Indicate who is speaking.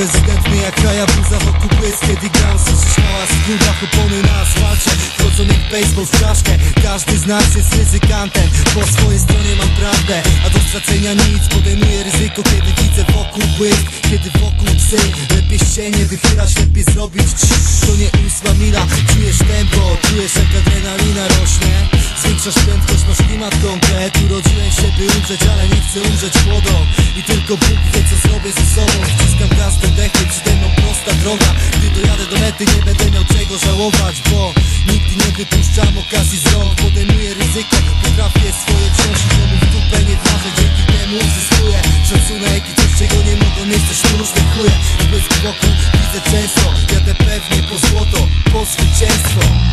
Speaker 1: Prezydent mnie jak kraja bluza wokół pys Kiedy gram słyszysz hałas w grudach opony na asfalcie. Wchodzony w baseball w czaszkę Każdy z nas jest ryzykantem. Po swojej stronie mam prawdę A do stracenia nic. Podejmuję ryzyko kiedy widzę wokół błysk Kiedy wokół psy. Lepiej się nie wychylać, lepiej zrobić cisz To nie ósma mila Czujesz tempo, czujesz jak adrenalina rośnie. Zwiększasz prędkość, masz klimat konkret Urodziłem się by umrzeć, ale nie chcę umrzeć wodą. I tylko Bóg wie co zrobię ze sobą droga. Gdy dojadę do mety nie będę miał czego żałować Bo nigdy nie wypuszczam okazji z rąk. Podejmuję ryzyko, potrafię swoje wziąć I w dupę nie wierzę, dzięki temu uzyskuję Szacunek i coś czego nie mogą mieć Coś tu różne chuje, w wokół widzę często Jadę pewnie po złoto, po zwycięstwo.